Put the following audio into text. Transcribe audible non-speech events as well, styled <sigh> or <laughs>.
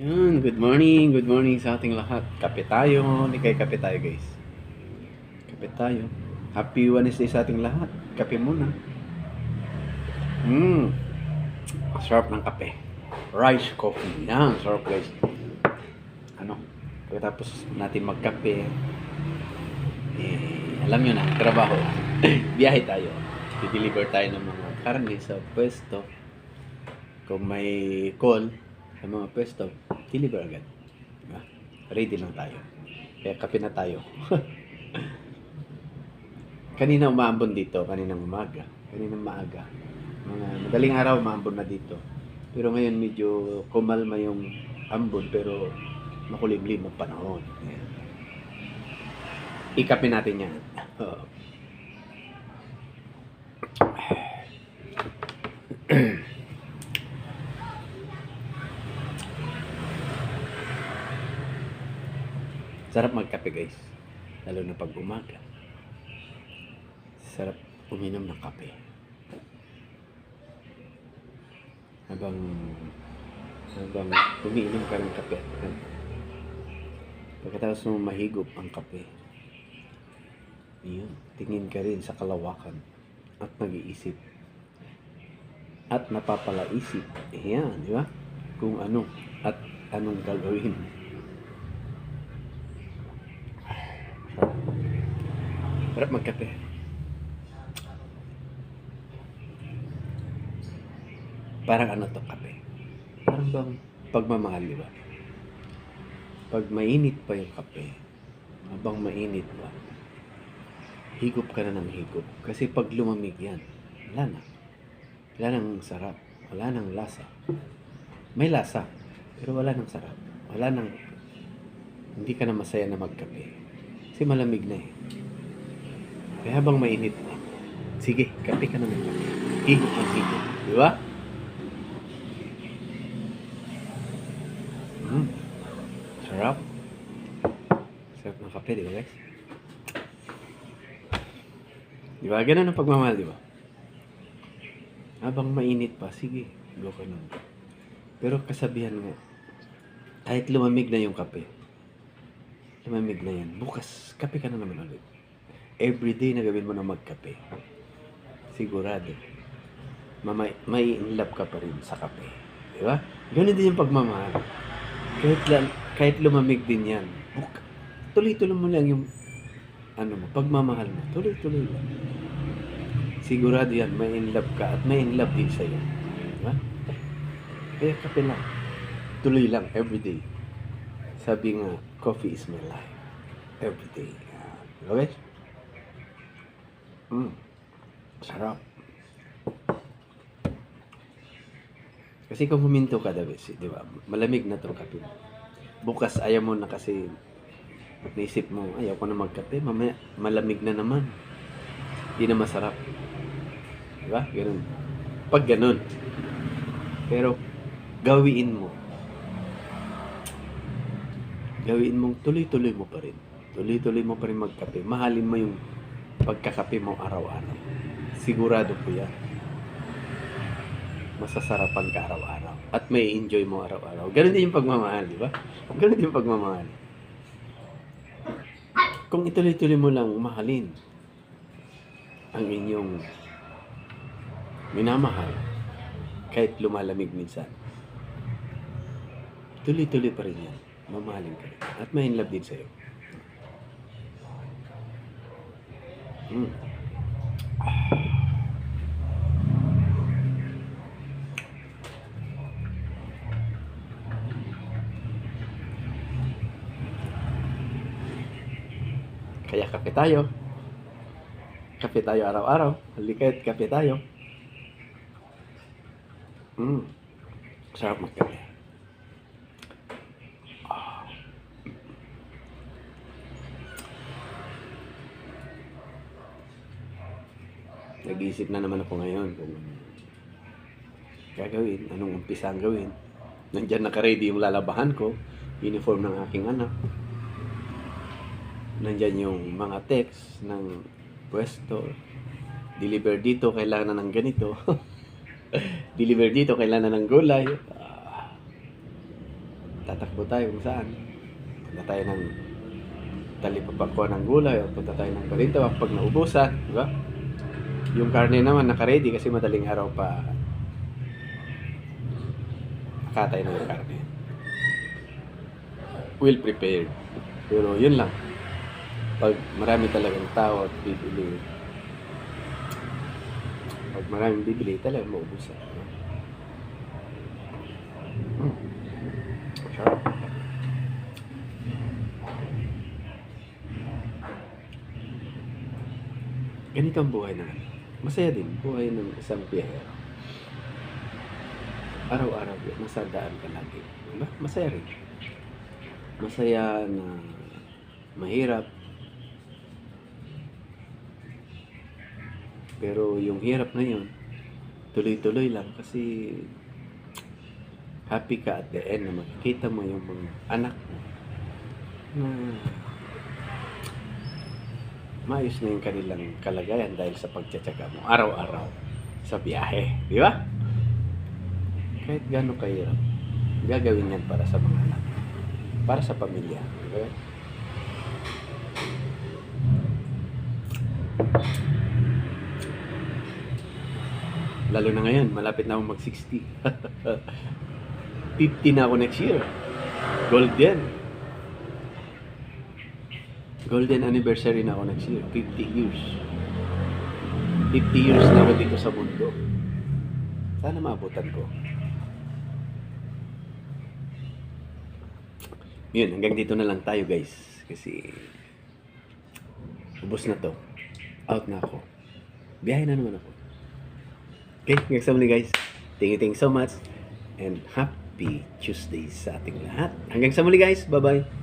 Yan, good morning, good morning sa ating lahat. Kape tayo, hindi kayo kape tayo guys. Kape tayo. Happy Wednesday sa ating lahat. Kape muna. Mmm, sarap ng kape. Rice coffee. Yan, sarap guys. Ano, pagkatapos natin magkape, eh, alam nyo na, trabaho. <clears throat> Biyahe tayo. I-deliver tayo ng mga karne sa pwesto. Kung may call sa mga pwesto, deliver agad. Diba? Ready lang tayo. Kaya kape na tayo. <laughs> kanina umaambon dito, kaninang umaga, kaninang maaga. Mga madaling araw umaambon na dito. Pero ngayon medyo kumalma yung ambon pero makulimlim ang panahon. Ayan. Ikape natin yan. <laughs> Oo. <clears throat> Sarap magkape guys. Lalo na pag umaga. Sarap uminom ng kape. Habang habang umiinom ka ng kape. Pagkatapos mo mahigop ang kape. Yun, tingin ka rin sa kalawakan at nag-iisip. At napapalaisip. Yan, di ba? Kung ano at anong gagawin. Sarap magkape. Parang ano to kape? Parang bang pagmamahal, di ba? Pag mainit pa yung kape, habang mainit pa, higop ka na ng higop. Kasi pag lumamig yan, wala na. Wala nang sarap. Wala nang lasa. May lasa, pero wala nang sarap. Wala nang, hindi ka na masaya na magkape. Kasi malamig na eh. Kaya habang mainit pa, sige, kape ka na ng kape. Higop ng higop. Di ba? Mm. Sarap. Sarap ng kape, di ba guys? Di ba? Ganun ang pagmamahal, di ba? Habang mainit pa, sige, go ka nun. Pero kasabihan nga, kahit lumamig na yung kape, lumamig na yan, bukas, kape ka na naman ulit. Everyday na gawin mo na magkape. Sigurado. Mamay, may in love ka pa rin sa kape. Di ba? Ganun din yung pagmamahal. Kahit, lang, kahit lumamig din yan, tuloy-tuloy mo lang yung ano mo, pagmamahal mo. Tuloy-tuloy lang. Sigurado yan, may in love ka at may in love din sa'yo. Di ba? Kaya kape lang. Tuloy lang, everyday. Sabi nga, coffee is my life. Everyday. Okay? Mm. Sarap. Kasi kung huminto ka, David, di ba? Malamig na tong kape. Bukas ayaw mo na kasi naisip mo, ayaw ko na magkape, mamaya malamig na naman. Hindi na masarap. Di ba? Ganun. Pag ganun. Pero, gawiin mo. Gawiin mong tuloy-tuloy mo pa rin. Tuloy-tuloy mo pa rin magkape. Mahalin mo yung pagkakape mo araw-araw. Sigurado ko yan. Masasarapan ka araw-araw. At may enjoy mo araw-araw. Ganun din yung pagmamahal, di ba? Ganun din yung pagmamahal. Kung ituloy-tuloy mo lang mahalin ang inyong minamahal kahit lumalamig minsan. Tuloy-tuloy pa rin yan. Mamahalin ka rin. At may in love din sa'yo. Mm. Kaya kape tayo. Kape tayo araw-araw. Halika't kape tayo. Mm. Sarap magkape. Nag-iisip na naman ako ngayon kung gagawin, anong umpisa ang gawin. Nandyan naka-ready yung lalabahan ko, uniform ng aking anak. Nandyan yung mga text ng pwesto. Deliver dito, kailangan na ng ganito. <laughs> Deliver dito, kailangan na ng gulay. Ah. tatakbo tayo kung saan. Punta tayo ng talipapako ng gulay o punta tayo ng Balintawak pag naubusan, di ba? Yung karne naman naka-ready kasi madaling araw pa nakatay na yung karne. Well prepared. Pero yun lang. Pag marami talagang tao at bibili, pag maraming bibili, talagang maubusan. Mm. Sarap. Ganito ang buhay na Masaya din, buhay ng isang biyahero. Araw-araw, nasa daan ka lagi. Diba? Masaya rin. Masaya na mahirap. Pero yung hirap na yun, tuloy-tuloy lang kasi happy ka at the end na makikita mo yung mga anak mo na maayos na yung kanilang kalagayan dahil sa pagtsatsaga mo araw-araw sa biyahe. Di ba? Kahit gano'ng kahirap, gagawin yan para sa mga anak. Para sa pamilya. Di ba? Lalo na ngayon, malapit na akong mag-60. 50 <laughs> na ako next year. Golden. Golden anniversary na ako next year. 50 years. 50 years na ako dito sa mundo. Sana maabutan ko. Yun, hanggang dito na lang tayo guys. Kasi ubos na to. Out na ako. Biyahe na naman ako. Okay, hanggang sa muli guys. Thank you, thank you so much. And happy Tuesday sa ating lahat. Hanggang sa muli guys. Bye-bye.